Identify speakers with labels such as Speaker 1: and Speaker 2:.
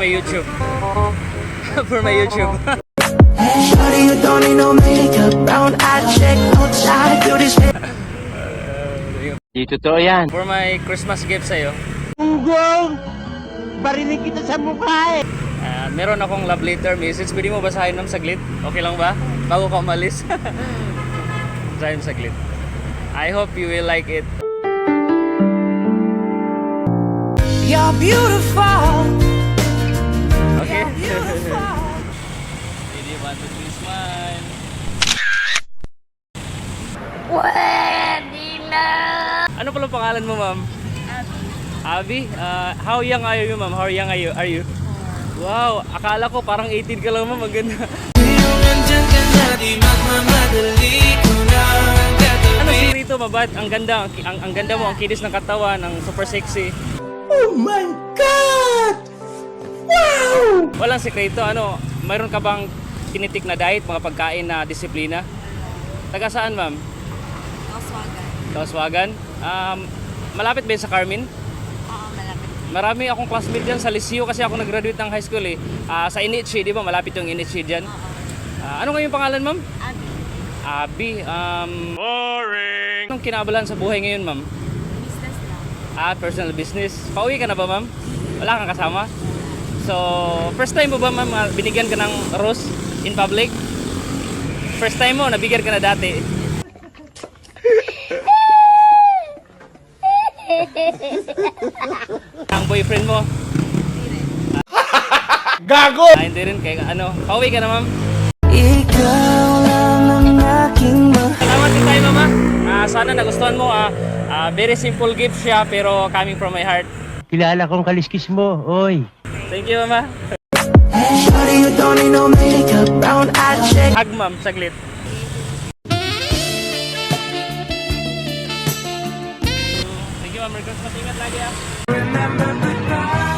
Speaker 1: my YouTube. for my YouTube.
Speaker 2: Shawty, you don't need no makeup. Brown eye check, no tie. Do this shit.
Speaker 3: Di totoo yan.
Speaker 1: for my Christmas gift sa'yo.
Speaker 4: Gunggong! Barinig kita sa mukha eh!
Speaker 1: Ah, meron akong love letter message. Pwede mo basahin ng saglit? Okay lang ba? Bago ka umalis. basahin ng saglit. I hope you will like it.
Speaker 2: You're beautiful.
Speaker 1: Ready, one, two, three, smile. Ano pala pangalan mo, ma'am? Abby. Ah, how young are you, ma'am? How young are you? Are you? Wow, akala ko parang 18 ka lang, ma'am. Ang ganda. Ano sikreto, mabat? Ang ganda, ang, ang, ang ganda mo, ang kinis ng katawan, ang super sexy.
Speaker 4: Oh my God! Wow!
Speaker 1: Walang sikreto, ano, mayroon ka bang tinitik na diet, mga pagkain na disiplina? Taga saan, ma'am?
Speaker 5: Oswagan.
Speaker 1: Kauswagan. Um, malapit ba yun sa Carmen?
Speaker 5: Oo, malapit.
Speaker 1: Marami akong classmate dyan sa Lisio kasi ako nag-graduate ng high school eh. Ah, sa Inichi, di ba? Malapit yung Inichi dyan. Ah, ano nga yung pangalan, ma'am?
Speaker 5: Abi,
Speaker 1: Abi. Um, Boring! Anong kinabalan sa buhay ngayon, ma'am?
Speaker 5: business lang.
Speaker 1: Ah, personal business. Pauwi ka na ba, ma'am? Wala kang kasama? So, first time mo ba, ma'am, ah, binigyan ka ng rose in public? First time mo, nabigyan ka na dati. Ang boyfriend mo?
Speaker 4: Gago!
Speaker 1: Ah, hindi rin. Kaya ano, pauwi ka na, ma'am.
Speaker 2: Ikaw lang ang aking mahal.
Speaker 1: Salamat din tayo, mama. Ah, sana nagustuhan mo. Ah, ah, very simple gift siya, pero coming from my heart.
Speaker 4: Kilala kong kaliskis mo, oy.
Speaker 1: Thank you, mama.
Speaker 2: Shawty, you don't need no makeup. Brown eye check.
Speaker 1: Hug, ma'am, saglit. Thank you, ma'am. Merry Christmas. Ingat lagi, ah.